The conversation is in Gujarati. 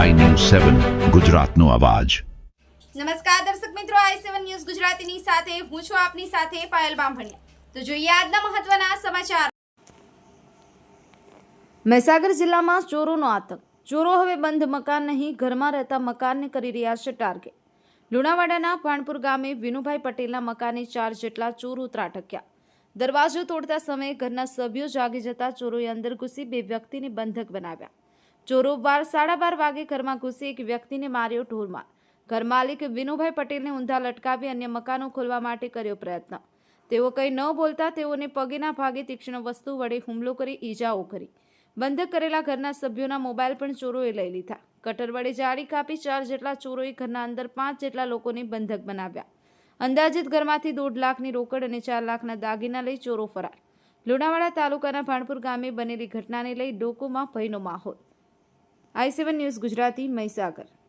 સેવન ગુજરાતનો અવાજ. નમસ્કાર દર્શક મિત્રો આઈ સેવન ન્યૂઝ ગુજરાતીની સાથે હું છું આપની સાથે પાયલ બામભણિયા. તો જોઈએ આજના મહત્વના સમાચાર. મહીસાગર જિલ્લામાં ચોરોનો આતંક. ચોરો હવે બંધ મકાન નહીં ઘરમાં રહેતા મકાનને કરી રહ્યા છે ટાર્ગેટ. લુણાવાડાના ભાણપુર ગામે વિનુભાઈ પટેલના મકાને ચાર જેટલા ચોર ઉતરા અટક્યા દરવાજો તોડતા સમયે ઘરના સભ્યો જાગી જતા ચોરોએ અંદર ઘૂસી બે વ્યક્તિને બંધક બનાવ્યા. ચોરો બાર સાડા બાર વાગે ઘરમાં ઘૂસી એક વ્યક્તિને માર્યો ઢોરમાર. ઘર માલિક વિનુભાઈ પટેલને ઊંધા લટકાવી અન્ય મકાનો ખોલવા માટે કર્યો પ્રયત્ન. તેઓ કંઈ ન બોલતા તેઓને પગેના ભાગે તીક્ષ્ણ વસ્તુ વડે હુમલો કરી ઈજાઓ કરી. બંધક કરેલા ઘરના સભ્યોના મોબાઈલ પણ ચોરોએ લઈ લીધા. કટર વડે જાળી કાપી ચાર જેટલા ચોરોએ ઘરના અંદર પાંચ જેટલા લોકોને બંધક બનાવ્યા. અંદાજિત ઘરમાંથી દોઢ લાખની રોકડ અને ચાર લાખના દાગીના લઈ ચોરો ફરાર. લુણાવાડા તાલુકાના ભાણપુર ગામે બનેલી ઘટનાને લઈ ડોકોમાં ભયનો માહોલ. I seven news Gujarati Mahisagar